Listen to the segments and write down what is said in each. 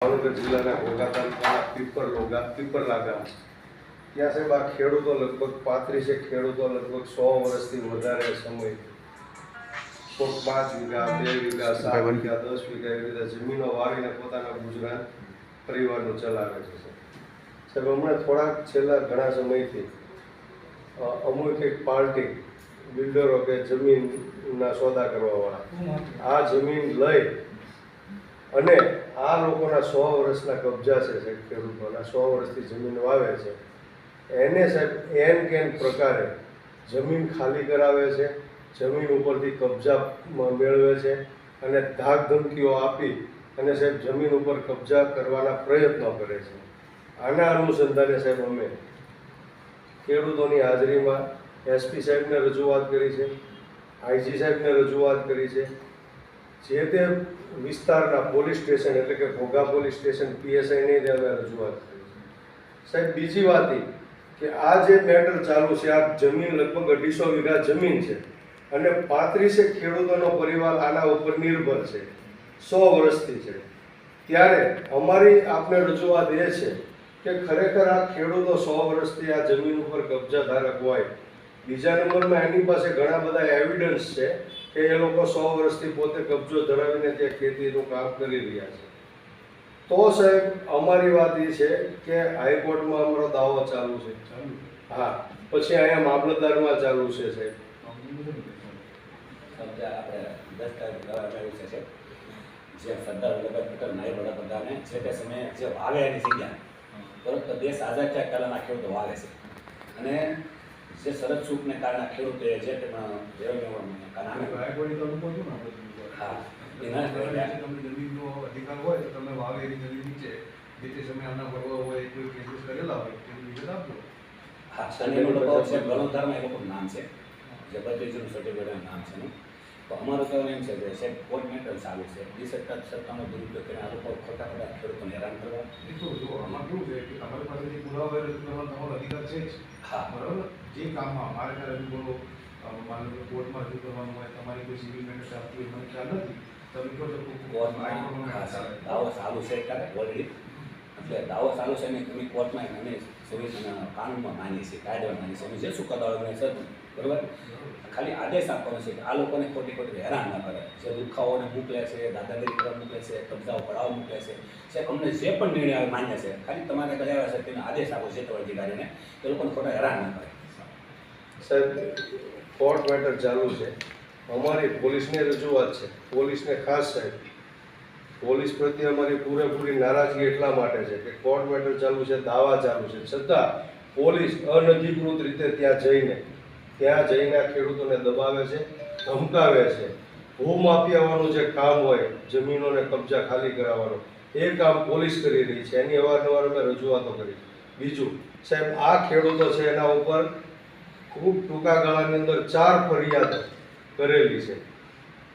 ભાવનગર જિલ્લાના ઘોઘા તાલુકાના પીપર લોગા પીપરલા ગામ. ત્યાં સાહેબ આ ખેડૂતો લગભગ પાંત્રીસેક ખેડૂતો લગભગ સો વર્ષથી વધારે સમય કોઈક પાંચ વીઘા બે વીઘા સાત વીઘા દસ વીઘા એવી રીતે જમીનો વાવીને પોતાના ગુજરાન પરિવારનું ચલાવે છે સાહેબ. સાહેબ હમણાં થોડાક છેલ્લા ઘણા સમયથી અમુક એક પાર્ટી બિલ્ડરો કે જમીનના સોદા કરવાવાળા આ જમીન લઈ અને આ લોકોના સો વર્ષના કબજા છે સાહેબ ખેડૂતોના, સો વર્ષથી જમીન વાવે છે. એને સાહેબ, એન કેન પ્રકારે જમીન ખાલી કરાવે છે, જમીન ઉપરથી કબજા મેળવે છે અને ધાક ધમકીઓ આપી અને સાહેબ જમીન ઉપર કબજા કરવાના પ્રયત્નો કરે છે. આના અનુસંધાને સાહેબ અમે ખેડૂતોની હાજરીમાં એસપી સાહેબને રજૂઆત કરી છે, આઈજી સાહેબને રજૂઆત કરી છે જે તે વિસ્તારના પોલીસ સ્ટેશન એટલે કે ઘોઘા પોલીસ સ્ટેશન પીએસઆઈને અમે રજૂઆત કરી સાહેબ, બીજી વાત એ કે આ જે મેટર ચાલુ છે, આ જમીન લગભગ અઢીસો વીઘા જમીન છે અને પાંત્રીસે ખેડૂતોનો પરિવાર આના ઉપર નિર્ભર છે, સો વર્ષથી છે. ત્યારે અમારી આપને રજૂઆત એ છે કે ખરેખર આ ખેડૂતો સો વર્ષથી આ જમીન ઉપર કબજા ધારક હોય. બીજા નંબરમાં એની પાસે ઘણા બધા એવિડન્સ છે. કે એ લોકો સો વર્ષથી પોતે કબજો ધરાવીને ત્યાં ખેતીનું કામ કરી રહ્યા છે. તો સાહેબ અમારી વાત એ છે કે હાઈકોર્ટમાં અમારો દાવો ચાલુ છે. હા પછી અહીંયા મામલતદારમાં ચાલુ છે સાહેબ. જે સરદાર વલ્લભભાઈ પટેલ નાયબ વડાપ્રધાને જે તે સમયે જે વાવે એની જગ્યા બરોબર દેશ આઝાદ થયા પહેલાંના તો વાવે છે. અને જે શરત સુખને કારણે ખેડૂતોએ જે તમને જમીનનો અધિકાર હોય તો તમે વાવે એવી જમીન નીચે જે તે સમય આના ભરવા હોય કોઈ કેસીસ કરેલા હોય તેની વિગત આપજો. હા અને એ લોકો છે એ લોકો નામ છે. જે બત્રીસનું સર્ટિફિકેટનું નામ છે તો અમારું કહેવાનું એમ છે કે સાહેબ કોર્ટ મેટર આવે છે ડિસેક્ટર સત્તાનો દુરુપયોગ કરીને આ લોકો ખોટા ખોટા ખેડૂતોને હેરાન કરવા. એ તો જો આમાં કેવું છે કે તમારી પાસે જે પુરાવા હોય રજૂ તમારો અધિકાર છે જ. હા. બરાબર? જે કામમાં મારે ત્યાં રજૂ કરો માનો કે કોર્ટમાં રજૂ કરવાનું હોય તમારી કોઈ સિવિલ મેટર્સ આપતી હોય મને ખ્યાલ નથી. તમે કહો છો કોર્ટમાં. દાવો ચાલુ છે ત્યારે ઓલરેડી એટલે દાવો ચાલુ છે ને તમે કોર્ટમાં અમે સર્વિસ કાનૂનમાં માની છીએ કાયદામાં માની છીએ. અમે જે શું કરવાનું સર બરાબર? ખાલી આદેશ આપવાનો છે કે આ લોકોને ખોટી ખોટી હેરાન ના કરે. જે દુખાઓને મોકલે છે, દાદાગીરી કરવા મોકલે છે કબજાઓ પડાવવા મોકલે છે. છે અમને જે પણ નિર્ણય આવે માન્ય છે. ખાલી તમારે કયા છે તેને આદેશ આપો છે તો અધિકારીને. એ લોકોને ખોટા હેરાન ન કરે. સાહેબ કોર્ટ મેટર ચાલુ છે. અમારી પોલીસને રજૂઆત છે. પોલીસને ખાસ સાહેબ, પોલીસ પ્રત્યે અમારી પૂરેપૂરી નારાજગી એટલા માટે છે કે કોર્ટ મેટર ચાલુ છે, દાવા ચાલુ છે. છતાં પોલીસ અનધિકૃત રીતે ત્યાં જઈને ત્યાં જઈને ખેડૂતોને દબાવે છે, ધમકાવે છે. ભૂમાફિયાવાનું જે કામ હોય, જમીનોને કબજા ખાલી કરાવવાનું, એ કામ પોલીસ કરી રહી છે. એની અવારનવાર અમે રજૂઆતો કરી બીજું, સાહેબ, આ ખેડૂતો છે એના ઉપર ખૂબ ટૂંકા ગાળાની અંદર ચાર ફરિયાદો કરેલી છે.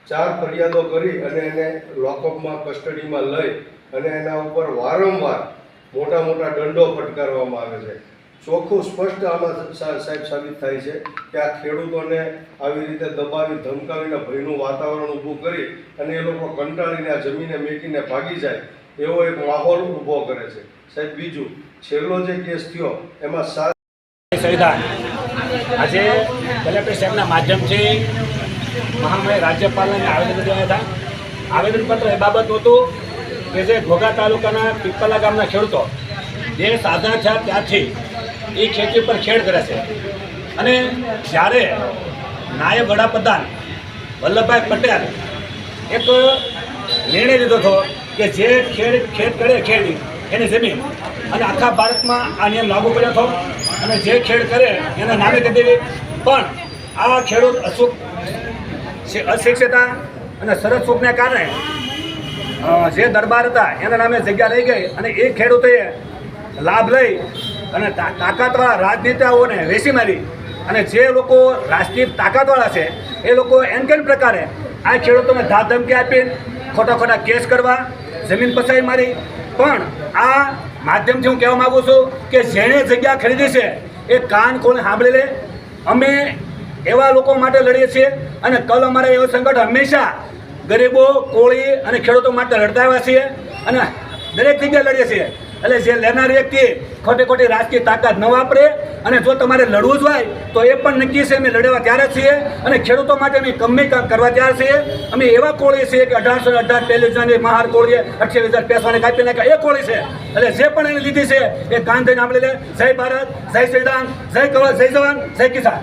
ચાર ફરિયાદો કરી અને એને લોકઅપમાં કસ્ટડીમાં લઈ અને એના ઉપર વારંવાર મોટા મોટા દંડો ફટકારવામાં આવે છે. ચોખ્ખું સ્પષ્ટ આમાં સાહેબ સાબિત થાય છે કે આ ખેડૂતોને આવી રીતે દબાવી, ધમકાવીને ભયનું વાતાવરણ ઊભું કરી અને એ લોકો કંટાળીને આ જમીને મેકીને ભાગી જાય, એવો એક માહોલ ઊભો કરે છે. સાહેબ, બીજું, છેલ્લો જે કેસ થયો, એમાં સાત સંવિધાન. આજે કલેક્ટર સાહેબના માધ્યમથી મહામય રાજ્યપાલને આવેદન દેવાયા હતા. આવેદનપત્ર એ બાબત હતું કે જે ઘોઘા તાલુકાના પીપલા ગામના ખેડૂતો, જે સાધના થયા ત્યારથી એ ખેતી પર ખેડ કરે છે. અને જ્યારે નાયબ વડાપ્રધાન વલ્લભભાઈ પટેલ એક નિર્ણય લીધો હતો કે જે ખેડ ખેડ કરે ખેડી એની જમીન અને આખા ભારતમાં આ નિયમ લાગુ કર્યો હતો અને જે ખેડ કરે એના નામે કરી દેવી પણ આ ખેડૂત અશુક અશિક્ષિતા અને સરસ સુખને કારણે જે દરબાર હતા, એના નામે જગ્યા રહી ગઈ અને એ ખેડૂતોએ લાભ લઈ અને તાકાતવાળા રાજનેતાઓને વેસી મારી અને જે લોકો રાજકીય તાકાતવાળા છે, એ લોકો એમ કેમ પ્રકારે આ ખેડૂતોને ધાક ધમકી આપી, ખોટા ખોટા કેસ કરવા, જમીન પસાઈ મારી? પણ આ માધ્યમથી હું કહેવા માગું છું કે જેણે જગ્યા ખરીદી છે, એ કાન ખોલે સાંભળી લે. અમે એવા લોકો માટે લડીએ છીએ અને કલ અમારે એવો સંકટ હંમેશા ગરીબો, કોળી અને ખેડૂતો માટે લડતા આવ્યા છીએ અને દરેક જગ્યાએ લડીએ છીએ. એટલે જે લેનાર વ્યક્તિ ખોટી ખોટી રાજકીય તાકાત ન વાપરે અને જો તમારે લડવું જ હોય તો એ પણ નક્કી છે અમે લડવા ત્યારે છીએ અને ખેડૂતો માટે અમે ગમે કામ કરવા ત્યારે છીએ. અમે એવા કોળી છીએ કે અઢારસો અઢાર ટેલિવિઝનની મહાર કોળીએ અઠ્યાવીસ હજાર પેસવાને કાપી નાખ્યા. એ કોળી છે. એટલે જે પણ એને લીધી છે એ કાન થઈને આપણે લે. જય ભારત જય સંવિધાન જય કવર જય જવાન જય કિસાન.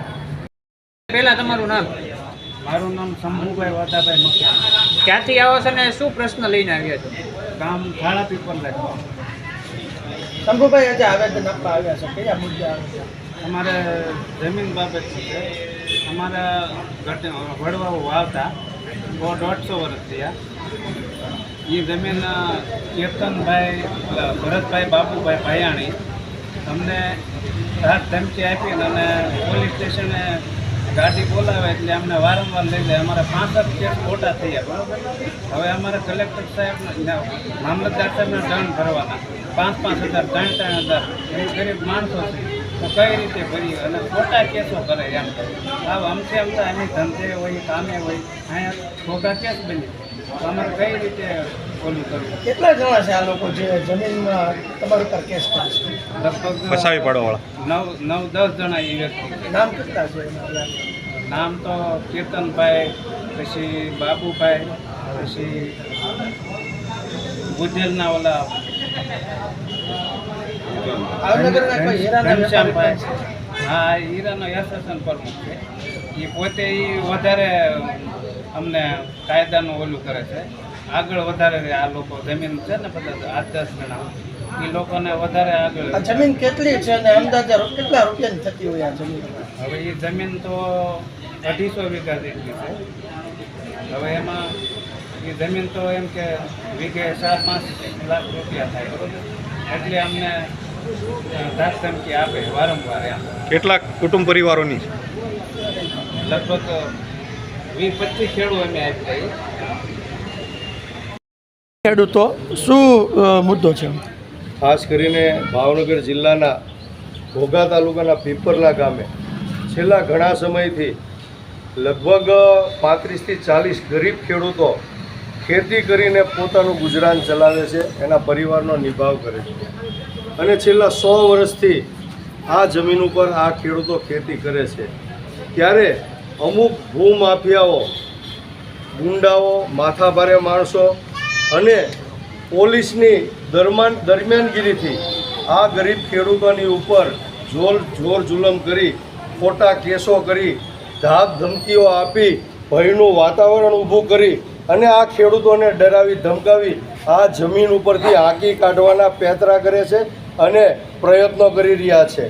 પહેલા તમારું નામ? મારું નામ શંભુભાઈ વાતાભાઈ મકવાણા. ક્યાંથી આવો છો ને શું પ્રશ્ન લઈને આવ્યા છો? ગામ ખાડા પીપલ લાગે શંભુભાઈ આજે આવેદન આપવા આવ્યા છે, કયા મુદ્દે આવે અમારે જમીન બાબત છે અમારા વડવાઓ વાવતા દોઢસો વર્ષ થયા. એ જમીન કેતનભાઈ ભરતભાઈ, બાબુભાઈ ભાયાણી અમને રાત ધમકી આપી અને પોલીસ સ્ટેશને ગાડી બોલાવે એટલે અમને વારંવાર લઈ જાય અમારા પાંસઠ કેસ ખોટા થયા. બરાબર? હવે અમારે કલેક્ટર સાહેબ મામલતદાર સાહેબને દંડ ભરવાના. પાંચ પાંચ હજાર ત્રણ ત્રણ હજાર એ ગરીબ માણસો છે. તો કઈ રીતે ભરી અને ખોટા કેસો કરે એમ. આ અમથી અમતા એની ધંધે હોય કામે હોય અહીંયા ખોટા કેસ બની. તો અમારે કઈ રીતે ઓલું કરવું? કેટલા જણા છે આ લોકો જે જમીનમાં તમારી ઉપર કેસ કરે છે? લગભગ ફસાવી નવ નવ દસ જણા એ વ્યક્તિ નામ કેટલા છે નામ તો કીર્તનભાઈ પછી બાબુભાઈ પછી ગુજરના ઓલા હા હીરાનો એસોસિએશન પ્રમુખ છે. એ પોતે એ વધારે અમને કાયદાનું ઓલું કરે છે. આગળ વધારે આ લોકો જમીન છે ને બધા આઠ દસ ગણા એ લોકોને વધારે આગળ જમીન કેટલી છે અને અંદાજે કેટલા રૂપિયાની થતી હોય આ જમીન? હવે એ જમીન તો અઢીસો વીઘા જેટલી છે. હવે એમાં એ જમીન તો એમ કે વીઘે ચાર પાંચ લાખ રૂપિયા થાય બરોબર? એટલે અમને ધાક ધમકી આપે વારંવાર એમ. કેટલા કુટુંબ પરિવારોની? છે? લગભગ વીસ પચીસ ખેડૂ અમે આપી ખેડૂતો શું મુદ્દો છે? ખાસ કરીને ભાવનગર જિલ્લાના ઘોઘા તાલુકાના પીપરલા ગામે છેલ્લા ઘણા સમયથી લગભગ પાંત્રીસથી ચાલીસ ગરીબ ખેડૂતો ખેતી કરીને પોતાનું ગુજરાન ચલાવે છે, એના પરિવારનો નિભાવ કરે છે. અને છેલ્લા સો વર્ષથી આ જમીન ઉપર આ ખેડૂતો ખેતી કરે છે. ત્યારે અમુક ભૂમાફિયાઓ, ગુંડાઓ, માથાભારે માણસો અને પોલીસની દરમિયાન દરમિયાનગીરીથી આ ગરીબ ખેડૂતોની ઉપર જોર જોર જુલમ કરી, ખોટા કેસો કરી ધાક ધમકીઓ આપી, ભયનું વાતાવરણ ઊભું કરી અને આ ખેડૂતોને ડરાવી ધમકાવી આ જમીન ઉપરથી હાંકી કાઢવાના પેતરા કરે છે અને પ્રયત્નો કરી રહ્યા છે.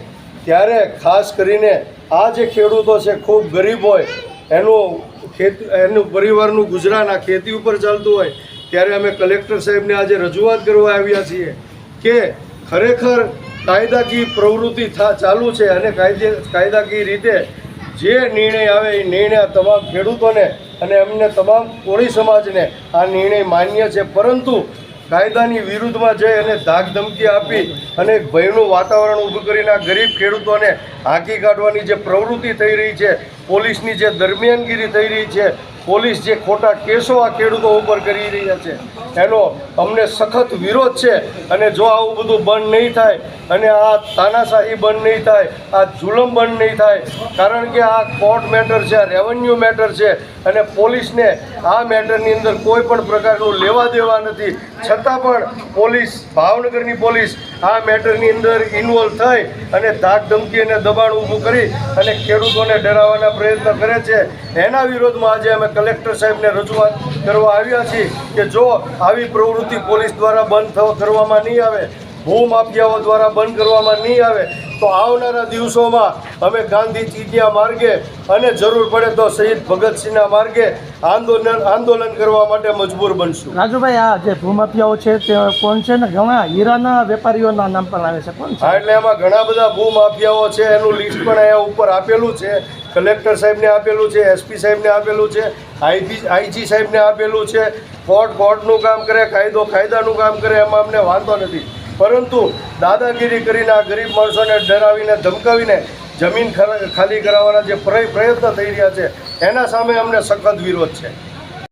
ત્યારે ખાસ કરીને આ જે ખેડૂતો છે, ખૂબ ગરીબ હોય, એનું ખેત, એનું પરિવારનું ગુજરાન આ ખેતી ઉપર ચાલતું હોય, ત્યારે અમે કલેક્ટર સાહેબને આજે રજૂઆત કરવા આવ્યા છીએ કે ખરેખર કાયદાકીય પ્રવૃત્તિ થા, ચાલુ છે અને કાયદે, કાયદાકીય રીતે જે નિર્ણય આવે એ નિર્ણય તમામ ખેડૂતોને અને એમને તમામ કોળી સમાજને આ નિર્ણય માન્ય છે. પરંતુ કાયદાની વિરુદ્ધમાં જઈ અને ધાક ધમકી આપી અને ભયનું વાતાવરણ ઊભું કરીને ગરીબ ખેડૂતોને હાંકી કાઢવાની જે પ્રવૃત્તિ થઈ રહી છે, પોલીસની જે દરમિયાનગીરી થઈ રહી છે, પોલીસ જે ખોટા કેસો આ ખેડૂતો ઉપર કરી રહ્યા છે. એનો અમને સખત વિરોધ છે. અને જો આવું બધું બંધ નહીં થાય, અને આ તાનાશાહી બંધ નહીં થાય, આ જુલમ બંધ નહીં થાય, કારણ કે આ કોર્ટ મેટર છે, આ રેવન્યુ મેટર છે, અને પોલીસને આ મેટરની અંદર કોઈ પણ પ્રકારનું લેવા દેવા નથી. છતાં પણ પોલીસ, ભાવનગરની પોલીસ આ મેટરની અંદર ઇન્વોલ્વ થઈ અને ધાક ધમકી અને દબાણ ઊભું કરી અને ખેડૂતોને ડરાવવાના પ્રયત્ન કરે છે. એના વિરોધમાં આજે અમે કલેક્ટર સાહેબને રજૂઆત કરવા આવ્યા છીએ કે જો આવી પ્રવૃત્તિ પોલીસ દ્વારા બંધ કરવામાં નહીં આવે ભૂમાફિયાઓ દ્વારા બંધ કરવામાં નહીં આવે તો આવનારા દિવસોમાં અમે ગાંધી ચીટિયા માર્ગે અને જરૂર પડે તો શહીદ ભગતસિંહના માર્ગે આંદોલન આંદોલન કરવા માટે મજબૂર બનશું. રાજુભાઈ આ જે ભૂમાફિયાઓ છે તે કોણ છે ને? ઘણા હીરાના વેપારીઓના નામ પણ આવે છે. કોણ હા એટલે એમાં ઘણા બધા ભૂમાફિયાઓ છે એનું લિસ્ટ પણ અહીંયા ઉપર આપેલું છે. કલેક્ટર સાહેબને આપેલું છે એસપી સાહેબને આપેલું છે આઈપી આઈજી સાહેબને આપેલું છે. કોર્ટ કોર્ટનું કામ કરે કાયદો કાયદાનું કામ કરે એમાં અમને વાંધો નથી. પરંતુ દાદાગીરી કરીને આ ગરીબ માણસોને ડરાવીને, ધમકાવીને જમીન ખાલી કરાવવાના જે પ્રયત્ન થઈ રહ્યા છે, એના સામે અમને સખત વિરોધ છે.